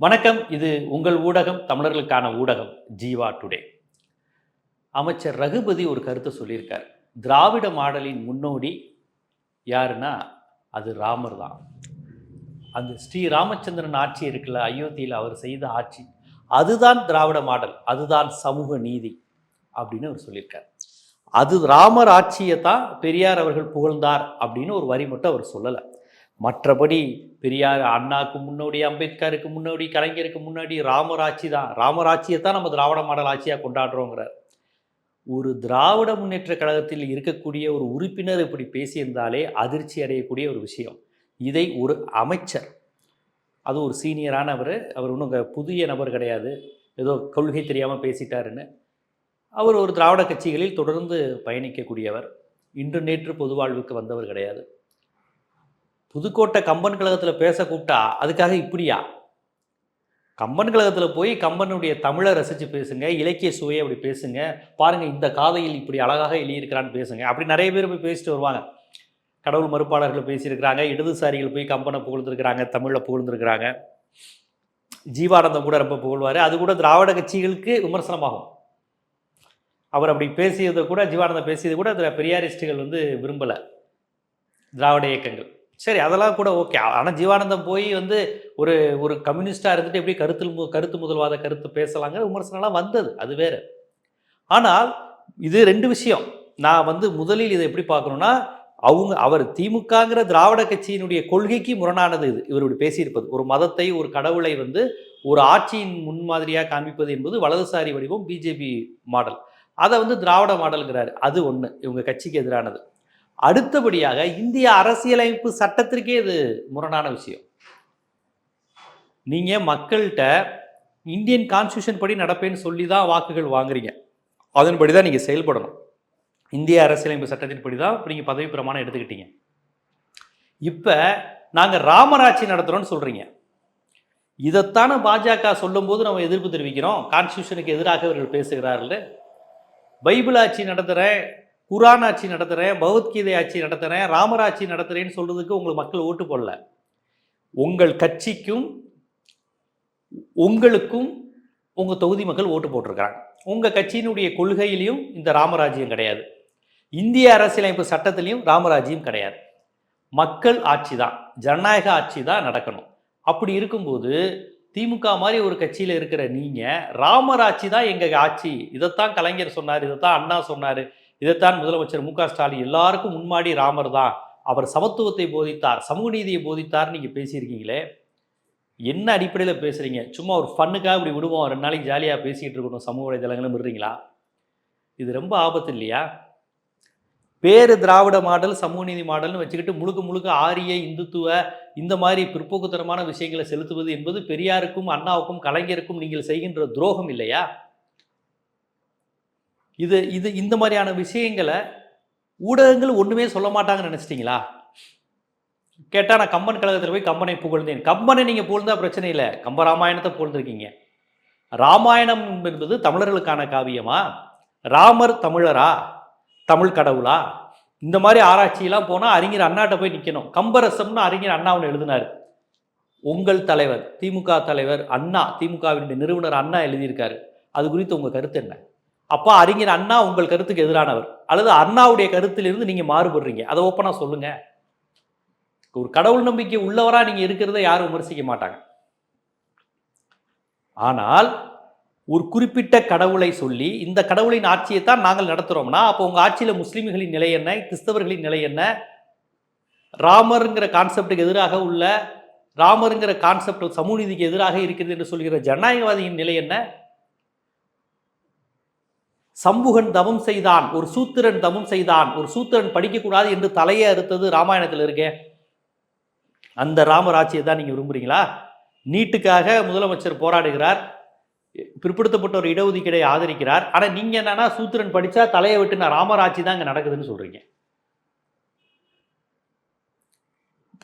வணக்கம். இது உங்கள் ஊடகம் தமிழர்களுக்கான ஊடகம் ஜீவா டுடே. அமைச்சர் ரகுபதி ஒரு கருத்தை சொல்லியிருக்கார். திராவிட மாடலின் முன்னோடி யாருன்னா அது ராமர் தான். அந்த ஸ்ரீ ராமச்சந்திரன் ஆட்சி இருக்குல்ல அயோத்தியில் அவர் செய்த ஆட்சி. அதுதான் திராவிட மாடல் அதுதான் சமூக நீதி அப்படின்னு அவர் சொல்லியிருக்கார். அது ராமர் ஆட்சியை தான் பெரியார் அவர்கள் புகழ்ந்தார் அப்படின்னு ஒரு வரி மட்டும் அவர் சொல்லலை. மற்றபடி பெரியார் அண்ணாவுக்கு முன்னோடி அம்பேத்கருக்கு முன்னோடி கலைஞருக்கு முன்னாடி ராமராட்சி தான். ராமராட்சியை தான் நம்ம திராவிட மாடல் ஆட்சியாக கொண்டாடுறோங்கிறார். ஒரு திராவிட முன்னேற்ற கழகத்தில் இருக்கக்கூடிய ஒரு உறுப்பினர் இப்படி பேசியிருந்தாலே அதிர்ச்சி அடையக்கூடிய ஒரு விஷயம். இதை ஒரு அமைச்சர் அது ஒரு சீனியரானவர் அவர் ஒன்றும் புதிய நபர் கிடையாது. ஏதோ கொள்கை தெரியாமல் பேசிட்டாருன்னு. அவர் ஒரு திராவிட கட்சிகளில் தொடர்ந்து பயணிக்கக்கூடியவர். இன்று நேற்று பொதுவாழ்வுக்கு வந்தவர் கிடையாது. புதுக்கோட்டை கம்பன் கழகத்தில் பேச கூப்பிட்டா அதுக்காக இப்படியா? கம்பன் கழகத்தில் போய் கம்பனுடைய தமிழை ரசித்து பேசுங்க இலக்கிய சுவையை அப்படி பேசுங்க பாருங்கள் இந்த காதையில் இப்படி அழகாக எழுதியிருக்கிறான்னு பேசுங்க. அப்படி நிறைய பேர் போய் பேசிட்டு வருவாங்க. கடவுள் மறுப்பாளர்கள் பேசியிருக்கிறாங்க இடதுசாரிகள் போய் கம்பனை புகழ்ந்துருக்கிறாங்க தமிழை புகழ்ந்துருக்கிறாங்க. ஜீவானந்தம் கூட ரொம்ப புகழ்வார். அது கூட திராவிட கட்சிகளுக்கு விமர்சனமாகும். அவர் அப்படி பேசியதை கூட ஜீவானந்தம் பேசியது கூட அதில் பெரியாரிஸ்டுகள் வந்து விரும்பலை. திராவிட இயக்கங்கள். சரி அதெல்லாம் கூட ஓகே. ஆனால் ஜீவானந்தம் போய் வந்து ஒரு ஒரு கம்யூனிஸ்டாக இருந்துட்டு எப்படி கருத்தில் மு- கருத்து முதல்வாத கருத்து பேசலாங்கிற விமர்சனம்லாம் வந்தது. அது வேறு. ஆனால் இது ரெண்டு விஷயம். நான் வந்து முதலில் இதை எப்படி பார்க்கணும்னா அவங்க அவர் திமுகங்கிற திராவிட கட்சியினுடைய கொள்கைக்கு முரணானது இது. இவர் இப்படி பேசியிருப்பது. ஒரு மதத்தை ஒரு கடவுளை வந்து ஒரு ஆட்சியின் முன்மாதிரியாக காண்பிப்பது என்பது வலதுசாரி வடிவம் பிஜேபி மாடல். அதை வந்து திராவிட மாடல்கிறார் அது ஒன்று இவங்க கட்சிக்கு எதிரானது. அடுத்தபடியாக இந்திய அரசியலமைப்பு சட்டத்திற்கே இது முரணான விஷயம். நீங்கள் மக்கள்கிட்ட இந்தியன் கான்ஸ்டியூஷன் படி நடப்பேன்னு சொல்லி தான் வாக்குகள் வாங்குறீங்க. அதன்படி தான் நீங்கள் செயல்படணும். இந்திய அரசியலமைப்பு சட்டத்தின்படி தான் இப்போ நீங்கள் பதவி பிரமாணம் எடுத்துக்கிட்டீங்க. இப்போ நாங்கள் ராமராட்சி நடத்துகிறோன்னு சொல்கிறீங்க இதைத்தானே பாஜக சொல்லும்போது நம்ம எதிர்ப்பு தெரிவிக்கிறோம். கான்ஸ்டியூஷனுக்கு எதிராக இவர்கள் பேசுகிறார்கள். பைபிள் ஆட்சி நடத்துகிறேன் குரான் ஆட்சி நடத்துகிறேன் பகவத்கீதை ஆட்சி நடத்துகிறேன் ராமராட்சி நடத்துகிறேன்னு சொல்கிறதுக்கு உங்களுக்கு மக்கள் ஓட்டு போடல. உங்கள் கட்சிக்கும் உங்களுக்கும் உங்கள் தொகுதி மக்கள் ஓட்டு போட்டிருக்கிறாங்க. உங்கள் கட்சியினுடைய கொள்கையிலையும் இந்த ராமராஜ்யம் கிடையாது. இந்திய அரசியலமைப்பு சட்டத்திலையும் ராமராஜ்யம் கிடையாது. மக்கள் ஆட்சி தான் ஜனநாயக ஆட்சி தான் நடக்கணும். அப்படி இருக்கும்போது திமுக மாதிரி ஒரு கட்சியில் இருக்கிற நீங்கள் ராமராட்சி தான் எங்கள் ஆட்சி. இதைத்தான் கலைஞர் சொன்னார் இதைத்தான் அண்ணா சொன்னார். இதைத்தான் முதலமைச்சர் மு க ஸ்டாலின் எல்லாருக்கும் முன்மாடி ராமர் தான். அவர் சமத்துவத்தை போதித்தார் சமூக நீதியை போதித்தார் நீங்கள் பேசியிருக்கீங்களே? என்ன அடிப்படையில் பேசுகிறீங்க சும்மா ஒரு ஃபன்னுக்காக இப்படி விடுவோம் ரெண்டு நாளைக்கு ஜாலியாக பேசிக்கிட்டு இருக்கணும் சமூக வலைதளங்களும் விடுறீங்களா? இது ரொம்ப ஆபத்து இல்லையா? பேரு திராவிட மாடல் சமூக நீதி மாடல்னு வச்சுக்கிட்டு முழுக்க முழுக்க ஆரிய இந்துத்துவ இந்த மாதிரி பிற்போக்குத்தனமான விஷயங்களை செலுத்துவது என்பது பெரியாருக்கும் அண்ணாவுக்கும் கலைஞருக்கும் நீங்கள் செய்கின்ற துரோகம் இல்லையா? இது இது இந்த மாதிரியான விஷயங்களை ஊடகங்கள் ஒன்றுமே சொல்ல மாட்டாங்கன்னு நினச்சிட்டிங்களா? கேட்டால் நான் கம்பன் கழகத்தில் போய் கம்பனை புகழ்ந்தேன். கம்பனை நீங்கள் புகழ்ந்தால் பிரச்சனை இல்லை. கம்ப ராமாயணத்தை புகழ்ந்துருக்கீங்க. ராமாயணம் என்பது தமிழர்களுக்கான காவியமா? ராமர் தமிழரா? தமிழ் கடவுளா? இந்த மாதிரி ஆராய்ச்சியெல்லாம் போனால் அறிஞர் அண்ணாட்ட போய் நிற்கணும் கம்பரசம்னு அறிஞர் அண்ணா ஒன்று எழுதினார். உங்கள் தலைவர் திமுக தலைவர் அண்ணா திமுகவினுடைய நிறுவனர் அண்ணா எழுதியிருக்காரு. அது குறித்து உங்கள் கருத்து என்ன? அப்பா அறிஞர் அண்ணா உங்கள் கருத்துக்கு எதிரானவர். அல்லது அண்ணாவுடைய கருத்திலிருந்து நீங்கள் மாறுபடுறீங்க. அதை ஓப்பனாக சொல்லுங்க. ஒரு கடவுள் நம்பிக்கை உள்ளவராக நீங்கள் இருக்கிறத யாரும் விமர்சிக்க மாட்டாங்க. ஆனால் ஒரு குறிப்பிட்ட கடவுளை சொல்லி இந்த கடவுளின் ஆட்சியை தான் நாங்கள் நடத்துகிறோம்னா அப்போ உங்கள் ஆட்சியில் முஸ்லீம்களின் நிலை என்ன? கிறிஸ்தவர்களின் நிலை என்ன? ராமருங்கிற கான்செப்டுக்கு எதிராக உள்ள ராமருங்கிற கான்செப்ட் சமூக நீதிக்கு எதிராக இருக்கிறது என்று சொல்கிற ஜனநாயகவாதியின் நிலை என்ன? சம்புகன் தவம் செய்தான் ஒரு சூத்திரன் தவம் செய்தான் ஒரு சூத்திரன் படிக்கக்கூடாது என்று தலையை அறுத்தது ராமாயணத்தில் இருக்கேன் அந்த ராமராட்சியை தான் நீங்கள் விரும்புகிறீங்களா நீட்டுக்காக முதலமைச்சர் போராடுகிறார் பிற்படுத்தப்பட்ட ஒரு இடஒதுக்கீடை ஆதரிக்கிறார். ஆனால் நீங்கள் என்னன்னா சூத்திரன் படித்தா தலையை விட்டு நான் ராமராட்சி தான் இங்கே நடக்குதுன்னு சொல்கிறீங்க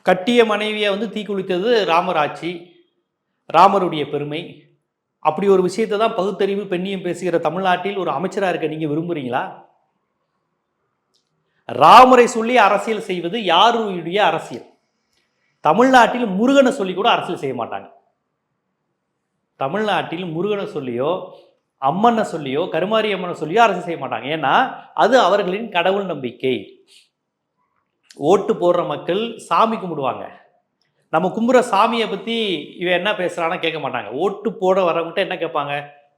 கட்டிய மனைவியை வந்து தீக்குளித்தது ராமராட்சி ராமருடைய பெருமை. அப்படி ஒரு விஷயத்தை தான் பகுத்தறிவு பெண்ணியம் பேசுகிற தமிழ்நாட்டில் ஒரு அமைச்சராக இருக்க நீங்கள் விரும்புகிறீங்களா ராமரை சொல்லி அரசியல் செய்வது யாருடைய அரசியல்? தமிழ்நாட்டில் முருகனை சொல்லி கூட அரசியல் செய்ய மாட்டாங்க. தமிழ்நாட்டில் முருகனை சொல்லியோ அம்மனை சொல்லியோ கருமாரி அம்மனை சொல்லியோ அரசியல் செய்ய மாட்டாங்க. ஏன்னா அது அவர்களின் கடவுள் நம்பிக்கை. ஓட்டு போடுற மக்கள் சாமி கும்பிடுவாங்க. நம்ம கும்புற சாமியை பற்றி இவன் என்ன பேசுகிறான்னா கேட்க மாட்டாங்க. ஓட்டு போட வரவங்ககிட்ட என்ன கேட்பாங்க?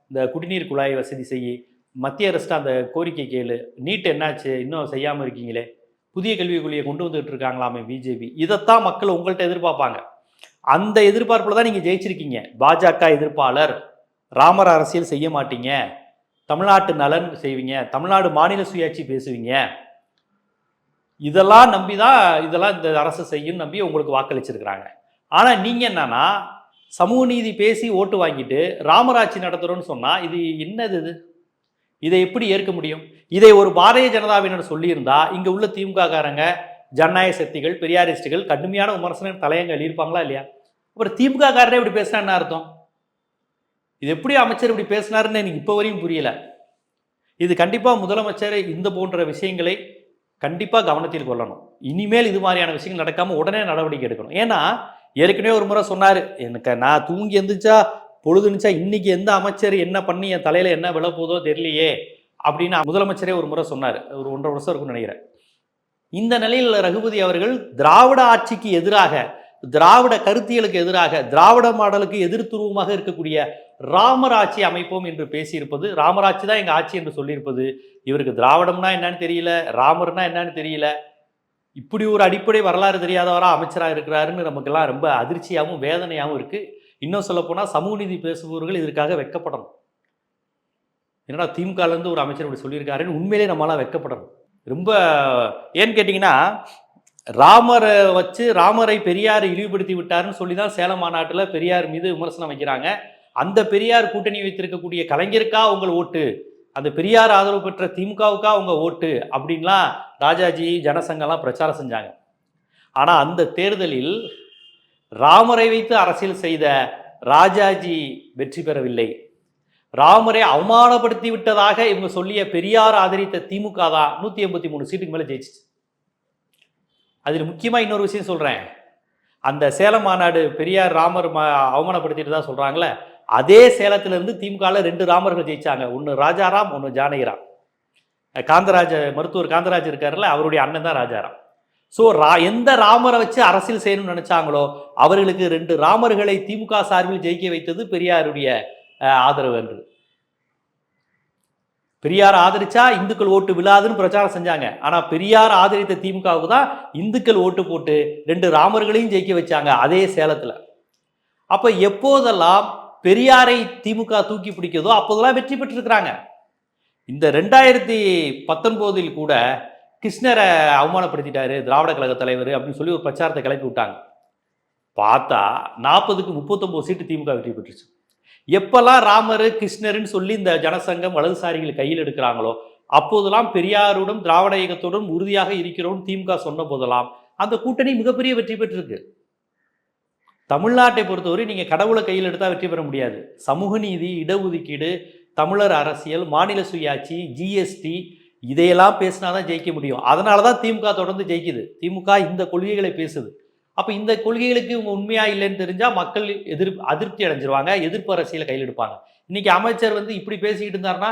இந்த குடிநீர் குழாய் வசதி செய் மத்திய அரசு அந்த கோரிக்கை கேளு. நீட் என்னாச்சு? இன்னும் செய்யாமல் இருக்கீங்களே. புதிய கல்விக் கொள்கையை கொண்டு வந்துட்டு இருக்காங்களாமே பிஜேபி. இதைத்தான் மக்கள் உங்கள்கிட்ட எதிர்பார்ப்பாங்க. அந்த எதிர்பார்ப்பில் தான் நீங்கள் ஜெயிச்சிருக்கீங்க. பாஜக எதிர்ப்பாளர். ராமர் அரசியல் செய்ய மாட்டீங்க. தமிழ்நாட்டு நலன் செய்வீங்க. தமிழ்நாடு மாநில சுயாட்சி பேசுவீங்க. இதெல்லாம் நம்பி தான் இதெல்லாம் இந்த அரசு செய்யும் நம்பி உங்களுக்கு வாக்களிச்சிருக்கிறாங்க. ஆனால் நீங்கள் என்னன்னா சமூக நீதி பேசி ஓட்டு வாங்கிட்டு ராமராட்சி நடத்துகிறோன்னு சொன்னால் இது என்னது இது? இதை எப்படி ஏற்க முடியும்? இதை ஒரு பாரதிய ஜனதாவினர் சொல்லியிருந்தா இங்கே உள்ள திமுககாரங்க ஜனநாயக சக்திகள் பெரியாரிஸ்டுகள் கடுமையான விமர்சனம் தலையங்க எழுதியிருப்பாங்களா இல்லையா? அப்புறம் திமுககாரரே இப்படி பேசினா என்ன அர்த்தம். இது எப்படி அமைச்சர் இப்படி பேசினாருன்னு எனக்கு இப்போ வரையும் புரியல. இது கண்டிப்பாக முதலமைச்சர் இந்த போன்ற விஷயங்களை கண்டிப்பாக கவனத்தில் கொள்ளணும். இனிமேல் இது மாதிரியான விஷயங்கள் நடக்காமல் உடனே நடவடிக்கை எடுக்கணும். ஏன்னா ஏற்கனவே ஒரு முறை சொன்னார் எனக்கு நான் தூங்கி எந்திரிச்சா பொழுதுனுச்சா இன்னைக்கு எந்த அமைச்சர் என்ன பண்ணி என் தலையில் என்ன விழ போதோ தெரியலையே அப்படின்னு முதலமைச்சரே ஒரு முறை சொன்னார். ஒரு ஒன்றரை வருஷம் இருக்கும்னு நினைக்கிறேன். இந்த நிலையில் ரகுபதி அவர்கள் திராவிட ஆட்சிக்கு எதிராக திராவிட கருத்தியலுக்கு எதிராக திராவிட மாடலுக்கு எதிர்த்துருவமாக இருக்கக்கூடிய ராமராட்சி அமைப்போம் என்று பேசியிருப்பது ராமராட்சி தான் எங்கள் ஆட்சி என்று சொல்லியிருப்பது இவருக்கு திராவிடம்னா என்னன்னு தெரியல ராமர்னா என்னன்னு தெரியல இப்படி ஒரு அடிப்படை வரலாறு தெரியாதவராக அமைச்சராக இருக்கிறாருன்னு நமக்கெல்லாம் ரொம்ப அதிர்ச்சியாகவும் வேதனையாகவும் இருக்குது இன்னும் சொல்லப்போனால் சமூக நீதி பேசுபவர்கள் இதற்காக வெக்கப்படணும். என்னடா திமுகலேருந்து ஒரு அமைச்சர் இப்படி சொல்லியிருக்காருன்னு உண்மையிலே நம்மளாம் வெக்கப்படணும். ரொம்ப ஏன்னு கேட்டிங்கன்னா ராமரை வச்சு ராமரை பெரியார் இழிவுபடுத்தி விட்டாருன்னு சொல்லி தான் சேலம் மாநாட்டில் பெரியார் மீது விமர்சனம் வைக்கிறாங்க. அந்த பெரியார் கூட்டணி வைத்திருக்கக்கூடிய கலைஞருக்கா உங்கள் ஓட்டு? அந்த பெரியார் ஆதரவு பெற்ற திமுகவுக்கா அவங்க ஓட்டு? அப்படின்லாம் ராஜாஜி ஜனசங்கம்லாம் பிரச்சாரம் செஞ்சாங்க. ஆனால் அந்த தேர்தலில் ராமரை வைத்து அரசியல் செய்த ராஜாஜி வெற்றி பெறவில்லை. ராமரை அவமானப்படுத்தி விட்டதாக இவங்க சொல்லிய பெரியார் ஆதரித்த திமுக தான் நூற்றி எண்பத்தி மூணு சீட்டுக்கு மேலே ஜெயிச்சிச்சு. அதில் முக்கியமாக இன்னொரு விஷயம் சொல்கிறேன் அந்த சேலம் மாநாடு பெரியார் ராமர் ம அவமானப்படுத்திட்டு தான் சொல்கிறாங்களே அதே சேலத்திலேருந்து திமுகவில் ரெண்டு ராமர்கள் ஜெயிச்சாங்க. ஒன்று ராஜாராம் ஒன்று ஜானகிராம். காந்தராஜ மருத்துவர் காந்தராஜ் இருக்காருல்ல அவருடைய அண்ணன் தான் ராஜாராம். ஸோ ரா எந்த ராமரை வச்சு அரசியல் செய்யணும்னு நினைச்சாங்களோ அவர்களுக்கு ரெண்டு ராமர்களை திமுக சார்பில் ஜெயிக்க வைத்தது பெரியாருடைய ஆதரவு என்று. பெரியார் ஆதரிச்சா இந்துக்கள் ஓட்டு விழாதுன்னு பிரச்சாரம் செஞ்சாங்க. ஆனா பெரியார் ஆதரித்த திமுகவுக்கு தான் இந்துக்கள் ஓட்டு போட்டு ரெண்டு ராமர்களையும் ஜெயிக்க வச்சாங்க அதே சேலத்துல. அப்ப எப்போதெல்லாம் பெரியாரை திமுக தூக்கி பிடிக்கிறதோ அப்போதெல்லாம் வெற்றி பெற்றிருக்கிறாங்க. இந்த ரெண்டாயிரத்தி பத்தொன்பதில் கூட கிருஷ்ணரை அவமானப்படுத்திட்டாரு திராவிட கழக தலைவர் அப்படின்னு சொல்லி ஒரு பிரச்சாரத்தை கிளப்பி விட்டாங்க. பார்த்தா நாற்பதுக்கு முப்பத்தொம்போது சீட்டு திமுக வெற்றி பெற்றுச்சு. எப்பெல்லாம் ராமர் கிருஷ்ணர்னு சொல்லி இந்த ஜனசங்கம் வலதுசாரிகள் கையில் எடுக்கிறாங்களோ அப்போதெல்லாம் பெரியாருடன் திராவிட இயக்கத்துடன் உறுதியாக இருக்கிறோம் திமுக சொன்ன போதெல்லாம் அந்த கூட்டணி மிகப்பெரிய வெற்றி பெற்றிருக்கு. தமிழ்நாட்டை பொறுத்தவரை நீங்கள் கடவுளை கையில் எடுத்தால் வெற்றி பெற முடியாது. சமூக நீதி இடஒதுக்கீடு தமிழர் அரசியல் மாநில சுயாட்சி ஜிஎஸ்டி இதையெல்லாம் பேசினா தான் ஜெயிக்க முடியும். அதனால தான் திமுக தொடர்ந்து ஜெயிக்குது. திமுக இந்த கொள்கைகளை பேசுது. அப்போ இந்த கொள்கைகளுக்கு இவங்க உண்மையா இல்லைன்னு தெரிஞ்சால் மக்கள் எதிர் அதிருப்தி அடைஞ்சிருவாங்க எதிர்ப்பு அரசியலை கையில் எடுப்பாங்க. இன்னைக்கு அமைச்சர் வந்து இப்படி பேசிக்கிட்டு இருந்தாருன்னா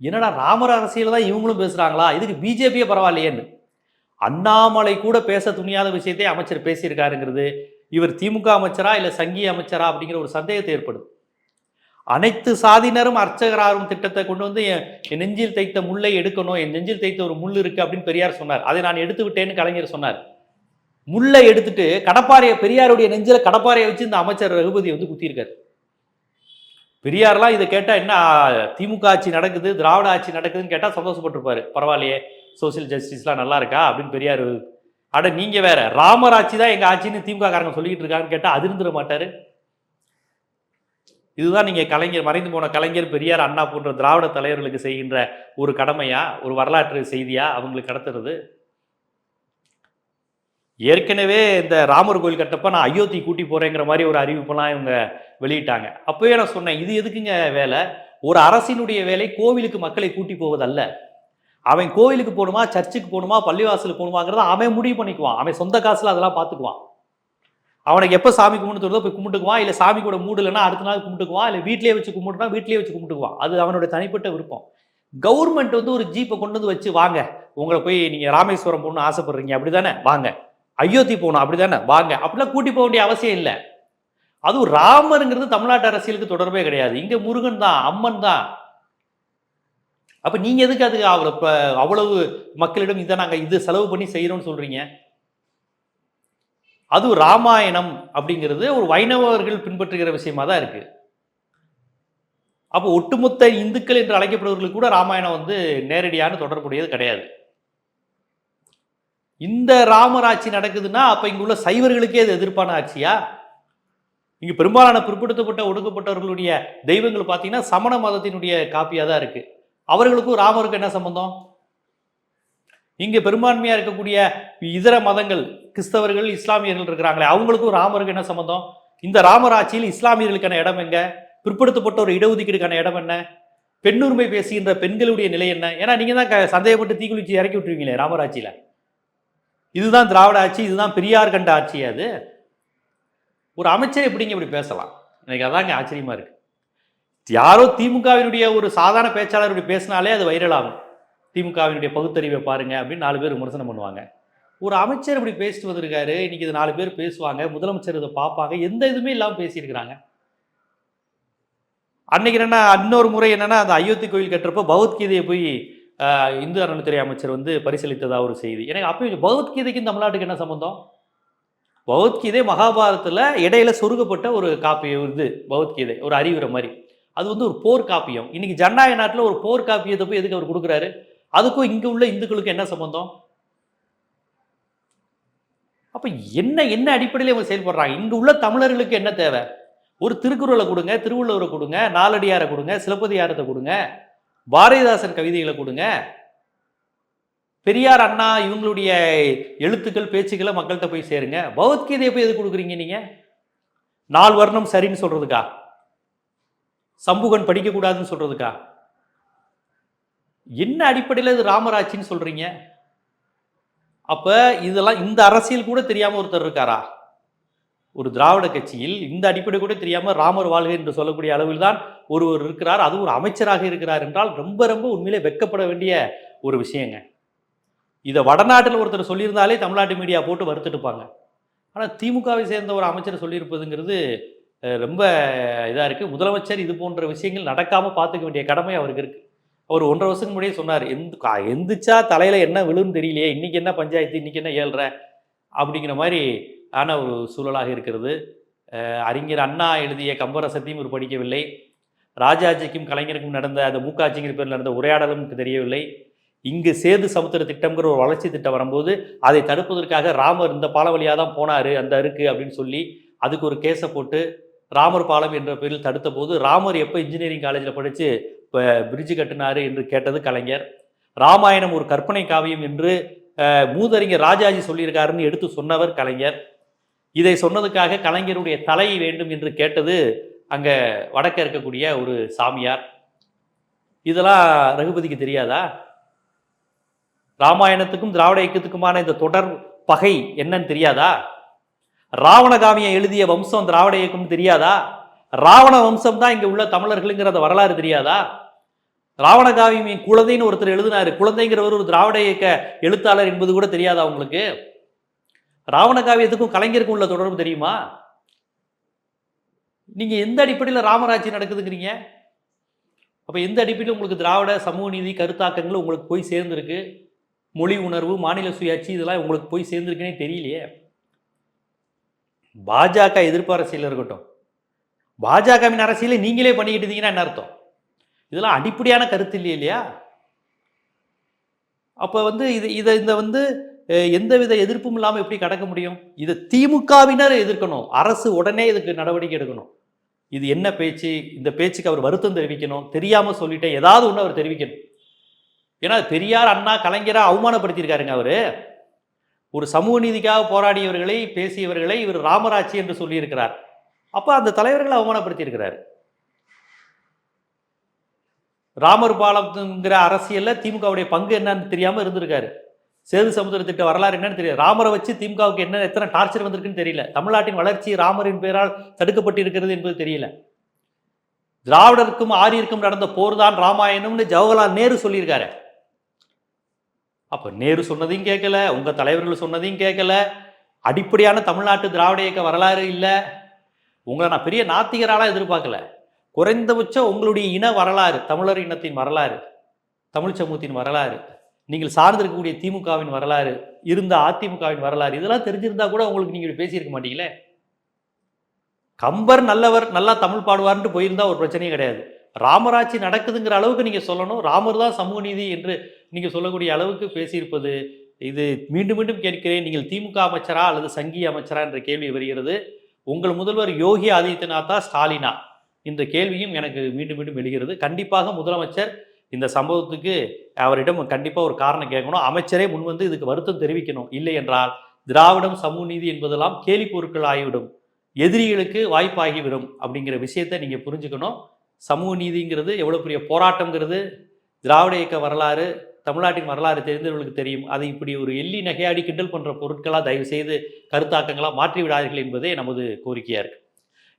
என்னடா ராமர் அரசியல் தான் இவங்களும் பேசுகிறாங்களா இதுக்கு பிஜேபியே பரவாயில்லையேன்னு. அண்ணாமலை கூட பேச துணியாத விஷயத்தை அமைச்சர் பேசியிருக்காருங்கிறது இவர் திமுக அமைச்சரா இல்லை சங்கிய அமைச்சரா அப்படிங்கிற ஒரு சந்தேகத்தை ஏற்படுது. அனைத்து சாதியினரும் அர்ச்சகராகும் திட்டத்தை கொண்டு வந்து என் என் நெஞ்சில் தைத்த முல்லை எடுக்கணும் என் நெஞ்சில் தைத்த ஒரு முள் இருக்கு அப்படின்னு பெரியார் சொன்னார். அதை நான் எடுத்து விட்டேன்னு கலைஞர் சொன்னார். முல்லை எடுத்துட்டு கடப்பாறையை பெரியாருடைய நெஞ்சில கடப்பாறையை வச்சு இந்த அமைச்சர் ரகுபதி வந்து குத்தியிருக்காரு. பெரியார்லாம் இதை கேட்டால் என்ன திமுக ஆட்சி நடக்குது திராவிட ஆட்சி நடக்குதுன்னு கேட்டால் சந்தோஷப்பட்டிருப்பாரு. பரவாயில்லையே சோசியல் ஜஸ்டிஸ்லாம் நல்லா இருக்கா அப்படின்னு பெரியார் அட நீங்கள் வேற ராமர் ஆட்சி தான் எங்கள் ஆட்சின்னு திமுக காரங்க சொல்லிக்கிட்டு இருக்காங்கன்னு கேட்டால் அதிர்ந்துட மாட்டாரு. இதுதான் நீங்கள் கலைஞர் மறைந்து போன கலைஞர் பெரியார் அண்ணா போன்ற திராவிட தலைவர்களுக்கு செய்கின்ற ஒரு கடமையா ஒரு வரலாற்று செய்தியா அவங்களுக்கு கடத்துறது? ஏற்கனவே இந்த ராமர் கோயில் கட்டப்ப நான் அயோத்தி கூட்டி போறேங்கிற மாதிரி ஒரு அறிவிப்பெல்லாம் இவங்க வெளியிட்டாங்க. அப்பவே நான் சொன்னேன் இது எதுக்குங்க வேலை? ஒரு அரசினுடைய வேலை கோவிலுக்கு மக்களை கூட்டி போவதல்ல. அவன் கோவிலுக்கு போகணுமா சர்ச்சுக்கு போகணுமா பள்ளிவாசலுக்கு போகணுமாங்கிறத அவன் முடிவு பண்ணிக்குவான். அவன் சொந்த காசில் அதெல்லாம் பார்த்துக்குவான் அவனுக்கு எப்போ சாமி கும்பிட்டு போய் கும்பிட்டுக்குவான். இல்லை சாமி கூட மூடலைன்னா அடுத்த நாள் கும்பிட்டுக்குவான். இல்லை வீட்லயே வச்சு கும்பிட்டுனா வீட்லயே வச்சு கும்பிட்டுக்குவான். அது அவனோட தனிப்பட்ட விருப்பம். கவர்மெண்ட் வந்து ஒரு ஜீப்பை கொண்டு வந்து வச்சு வாங்க உங்களை போய் நீங்கள் ராமேஸ்வரம் போகணும்னு ஆசைப்படுறீங்க. அப்படி தானே வாங்க. அயோத்தி போகணும் அப்படி தானே வாங்க. அப்படிலாம் கூட்டி போக வேண்டிய அவசியம் இல்லை. அதுவும் ராமருங்கிறது தமிழ்நாட்டு அரசியலுக்கு தொடர்பே கிடையாது. இங்கே முருகன் தான் அம்மன் தான். அப்போ நீங்கள் எதுக்கு அதுக்கு அவ்வளோ இப்போ அவ்வளவு மக்களிடம் இதை நாங்கள் இது செலவு பண்ணி செய்கிறோம்னு சொல்கிறீங்க அதுவும் ராமாயணம் அப்படிங்கிறது ஒரு வைணவர்கள் பின்பற்றுகிற விஷயமா தான் இருக்குது அப்போ ஒட்டுமொத்த இந்துக்கள் என்று அழைக்கப்படுவர்களுக்கு கூட ராமாயணம் வந்து நேரடியான தொடர்புடையது கிடையாது. இந்த ராமர் ஆட்சி நடக்குதுன்னா அப்போ இங்குள்ள சைவர்களுக்கே அது எதிர்ப்பான ஆட்சியா? இங்கே பெரும்பாலான பிற்படுத்தப்பட்ட ஒடுக்கப்பட்டவர்களுடைய தெய்வங்கள் பார்த்தீங்கன்னா சமண மதத்தினுடைய காப்பியாக தான் இருக்குது அவர்களுக்கும் ராமருக்கும் என்ன சம்பந்தம்? இங்கே பெரும்பான்மையாக இருக்கக்கூடிய இதர மதங்கள் கிறிஸ்தவர்கள் இஸ்லாமியர்கள் இருக்கிறாங்களே அவங்களுக்கும் ராமருக்கு என்ன சம்பந்தம்? இந்த ராமர் ஆட்சியில் இஸ்லாமியர்களுக்கான இடம் எங்க? பிற்படுத்தப்பட்ட ஒரு இடஒதுக்கீடுக்கான இடம் என்ன? பெண்ணுரிமை பேசுகின்ற பெண்களுடைய நிலை என்ன? ஏன்னா நீங்கள் தான் சந்தேகப்பட்டு தீக்குளிச்சு இறக்கி விட்டுருவீங்களே ராமராட்சியில். இதுதான் திராவிட ஆட்சி இதுதான் பெரியார் கண்ட ஆட்சி அது. ஒரு அமைச்சர் எப்படிங்க இப்படி பேசலாம்? எனக்கு அதாங்க ஆச்சரியமா இருக்குது யாரோ திமுகவினுடைய ஒரு சாதாரண பேச்சாளர் இப்படி பேசினாலே அது வைரல் ஆகும் திமுகவினுடைய பகுத்தறிவை பாருங்க அப்படின்னு நாலு பேர் விமர்சனம் பண்ணுவாங்க. ஒரு அமைச்சர் இப்படி பேசிட்டு வந்திருக்காரு இன்னைக்கு இது நாலு பேர் பேசுவாங்க முதலமைச்சர் இதை பார்ப்பாங்க எந்த இதுவுமே இல்லாமல் பேசியிருக்கிறாங்க. அன்னைக்கு என்னன்னா இன்னொரு முறை என்னென்னா அந்த அயோத்தி கோயில் கட்டுறப்போ பகவத்கீதையை போய் இந்து அறநிலைத்துறை அமைச்சர் வந்து பரிசீலித்ததா ஒரு செய்தி. எனக்கு அப்பயும் பகவத்கீதைக்கும் தமிழ்நாட்டுக்கு என்ன சம்பந்தம்? பகவத்கீதை மகாபாரதத்தில் இடையில சொருகப்பட்ட ஒரு காப்பி இது பகவத்கீதை ஒரு அறிவுரை மாதிரி. அது வந்து ஒரு போர் காப்பியம். இன்னைக்கு ஜனநாயக நாட்டில் ஒரு போர் காப்பியத்தை போய் எதுக்கு அவர் கொடுக்குறாரு? அதுக்கும் இங்கே உள்ள இந்துக்களுக்கு என்ன சம்பந்தம்? அப்போ என்ன என்ன அடிப்படையில் இவங்க செயல்படுறாங்க? இங்கே உள்ள தமிழர்களுக்கு என்ன தேவை? ஒரு திருக்குறளை கொடுங்க திருவள்ளுவரை கொடுங்க நாலடியாரை கொடுங்க சிலப்பதிகாரத்தை கொடுங்க. பாரதிதாசன் கவிதைகளை கொடுங்க. பெரியார் அண்ணா இவங்களுடைய எழுத்துக்கள் பேச்சுக்களை மக்கள்கிட்ட போய் சேருங்க. பகவத்கீதையை போய் எது கொடுக்குறீங்க நீங்க? நால் வர்ணம் சரின்னு சொல்றதுக்கா? சம்புகன் படிக்கக்கூடாதுன்னு சொல்றதுக்கா? என்ன அடிப்படையில் இது ராமராட்சின்னு சொல்றீங்க? அப்ப இதெல்லாம் இந்த அரசியல் கூட தெரியாம ஒருத்தர் இருக்காரா? ஒரு திராவிட கட்சியில் இந்த அடிப்படை கூட தெரியாமல் ராமர் வாழ்க என்று சொல்லக்கூடிய அளவில் தான் ஒருவர் இருக்கிறார். அது ஒரு அமைச்சராக இருக்கிறார் என்றால் ரொம்ப ரொம்ப உண்மையிலே வெட்கப்பட வேண்டிய ஒரு விஷயங்க. இதை வடநாட்டில் ஒருத்தர் சொல்லியிருந்தாலே தமிழ்நாட்டு மீடியா போட்டு வறுத்துட்டுப்பாங்க ஆனால் திமுகவை சேர்ந்த ஒரு அமைச்சர் சொல்லியிருப்பதுங்கிறது ரொம்ப இதாக இருக்குது முதலமைச்சர் இது போன்ற விஷயங்கள் நடக்காமல் பார்த்துக்க வேண்டிய கடமை அவருக்கு இருக்குது அவர் ஒன்றரை வருஷத்துக்கு முன்னாடியே சொன்னார் எந்த எந்திரிச்சா தலையில் என்ன விழுன்னு தெரியலையே இன்றைக்கி என்ன பஞ்சாயத்து இன்றைக்கி என்ன ஏழ்ற? அப்படிங்கிற மாதிரி ஆன ஒரு சூழலாக இருக்கிறது. அறிஞர் அண்ணா எழுதிய கம்பரசத்தையும் இவர் படிக்கவில்லை. ராஜாஜிக்கும் கலைஞருக்கும் நடந்த அந்த மூக்காட்சிங்கிற பேரில் நடந்த உரையாடலும் எனக்கு தெரியவில்லை. இங்கு சேது சமுத்திர திட்டம்ங்கிற ஒரு வளர்ச்சி திட்டம் வரும்போது அதை தடுப்பதற்காக ராமர் இந்த பாலம் வழியாக தான் போனார் அந்த அருக்கு அப்படின்னு சொல்லி அதுக்கு ஒரு கேஸை போட்டு ராமர் பாலம் என்ற பேரில் தடுத்த போது ராமர் எப்போ இன்ஜினியரிங் காலேஜில் படித்து இப்போ பிரிட்ஜு கட்டினாரு என்று கேட்டது கலைஞர். ராமாயணம் ஒரு கற்பனை காவியம் என்று மூதறிஞர் ராஜாஜி சொல்லியிருக்காருன்னு எடுத்து சொன்னவர் கலைஞர். இதை சொன்னதுக்காக கலைஞருடைய தலை வேண்டும் என்று கேட்டது அங்கே வடக்க இருக்கக்கூடிய ஒரு சாமியார். இதெல்லாம் ரகுபதிக்கு தெரியாதா? ராமாயணத்துக்கும் திராவிட இயக்கத்துக்குமான இந்த தொடர் பகை என்னன்னு தெரியாதா? ராவணகாமியை எழுதிய வம்சம் திராவிட இயக்கம்னு தெரியாதா? ராவண வம்சம் தான் இங்க உள்ள தமிழர்களுங்கிற அந்த வரலாறு தெரியாதா? ராவணகாவியம் குழந்தைன்னு ஒருத்தர் எழுதினாரு. குழந்தைங்கிறவர் ஒரு திராவிட இயக்க எழுத்தாளர் என்பது கூட தெரியாதா உங்களுக்கு? ராவணகாவியத்துக்கும் கலைஞருக்கும் உள்ள தொடர்பு தெரியுமா? நீங்க எந்த அடிப்படையில் ராமராஜ்யம் நடக்குதுங்கிறீங்க? அப்ப எந்த அடிப்படையில் உங்களுக்கு திராவிட சமூக நீதி கருத்தாக்கங்கள் உங்களுக்கு போய் சேர்ந்திருக்கு? மொழி உணர்வு மாநில சுயாட்சி இதெல்லாம் உங்களுக்கு போய் சேர்ந்திருக்குன்னே தெரியலையே. பாஜக எதிர்ப்பு அரசியல் இருக்கட்டும். பாஜகவின் அரசியலை நீங்களே பண்ணிக்கிட்டு இருந்தீங்கன்னா என்ன அர்த்தம்? இதெல்லாம் அடிப்படையான கருத்து இல்லையா இல்லையா? அப்போ வந்து இது இதை இந்த வந்து எந்தவித எதிர்ப்பும் இல்லாமல் எப்படி கடக்க முடியும்? இதை திமுகவினர் எதிர்க்கணும். அரசு உடனே இதுக்கு நடவடிக்கை எடுக்கணும். இது என்ன பேச்சு? இந்த பேச்சுக்கு அவர் வருத்தம் தெரிவிக்கணும். தெரியாமல் சொல்லிட்டேன். ஏதாவது ஒன்று அவர் தெரிவிக்கணும். ஏன்னா பெரியார் அண்ணா கலைஞராக அவமானப்படுத்தியிருக்காருங்க அவர். ஒரு சமூக நீதிக்காக போராடியவர்களை பேசியவர்களை இவர் ராமராட்சி என்று சொல்லியிருக்கிறார். அப்போ அந்த தலைவர்களை அவமானப்படுத்தியிருக்கிறார். ராமர் பாலம்ங்கிற அரசியலில் திமுகவுடைய பங்கு என்னன்னு தெரியாமல் இருந்திருக்காரு. சேது சமுத்திர திட்ட வரலாறு என்னன்னு தெரியல ராமரை வச்சு திமுகவுக்கு என்ன எத்தனை டார்ச்சர் வந்திருக்குன்னு தெரியல. தமிழ்நாட்டின் வளர்ச்சி ராமரின் பெயரால் தடுக்கப்பட்டு இருக்கிறது என்பது தெரியல. திராவிடருக்கும் ஆரியருக்கும் நடந்த போர் தான் ராமாயணம்னு ஜவஹர்லால் நேரு சொல்லியிருக்காரு. அப்போ நேரு சொன்னதையும் கேட்கல உங்கள் தலைவர்கள் சொன்னதையும் கேட்கல. அடிப்படையான தமிழ்நாட்டு திராவிட இயக்க வரலாறு இல்லை. உங்களை நான் பெரிய நாத்திகராலாம் எதிர்பார்க்கல. குறைந்தபட்சம் உங்களுடைய இன வரலாறு தமிழர் இனத்தின் வரலாறு தமிழ் சமூகத்தின் வரலாறு. நீங்கள் சார்ந்திருக்கக்கூடிய திமுகவின் வரலாறு இருந்த அதிமுகவின் வரலாறு இதெல்லாம் தெரிஞ்சிருந்தா கூட உங்களுக்கு நீங்க இப்படி பேசியிருக்க மாட்டீங்களே? கம்பர் நல்லவர் நல்லா தமிழ் பாடுவார்ன்ட்டு போயிருந்தா ஒரு பிரச்சனையும் கிடையாது. ராமராட்சி நடக்குதுங்கிற அளவுக்கு நீங்க சொல்லணும். ராமர் தான் சமூக நீதி என்று நீங்க சொல்லக்கூடிய அளவுக்கு பேசியிருப்பது. இது மீண்டும் மீண்டும் கேட்கிறேன். நீங்கள் திமுக அமைச்சரா அல்லது சங்கி அமைச்சரா என்ற கேள்வி வருகிறது. உங்கள் முதல்வர் யோகி ஆதித்யநாத்தா ஸ்டாலினா? இந்த கேள்வியும் எனக்கு மீண்டும் மீண்டும் எழுகிறது. கண்டிப்பாக முதலமைச்சர் இந்த சம்பவத்துக்கு அவரிடம் கண்டிப்பாக ஒரு காரணம் கேட்கணும். அமைச்சரே முன்வந்து இதுக்கு வருத்தம் தெரிவிக்கணும். இல்லை என்றால் திராவிடம் சமூக நீதி என்பதெல்லாம் கேலி பொருட்கள் ஆகிவிடும். எதிரிகளுக்கு வாய்ப்பாகிவிடும் அப்படிங்கிற விஷயத்தை நீங்கள் புரிஞ்சுக்கணும். சமூக நீதிங்கிறது எவ்வளோ பெரிய போராட்டங்கிறது திராவிட இயக்க வரலாறு தமிழ்நாட்டின் வரலாறு தெரிந்தவர்களுக்கு தெரியும். அதை இப்படி ஒரு எள்ளி நகையாடி கிண்டல் பண்ணுற பொருட்களாக தயவு செய்து கருத்தாக்கங்களாக மாற்றி விடாதீர்கள் என்பதே நமது கோரிக்கையாக இருக்குது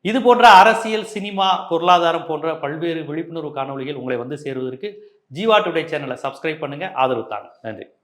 இது போன்ற அரசியல் சினிமா பொருளாதாரம் போன்ற பல்வேறு விழிப்புணர்வு காணொளிகள் உங்களை வந்து சேருவதற்கு ஜீவா டுடே சேனலை சப்ஸ்கிரைப் பண்ணுங்க. ஆதரவு தாங்க. நன்றி.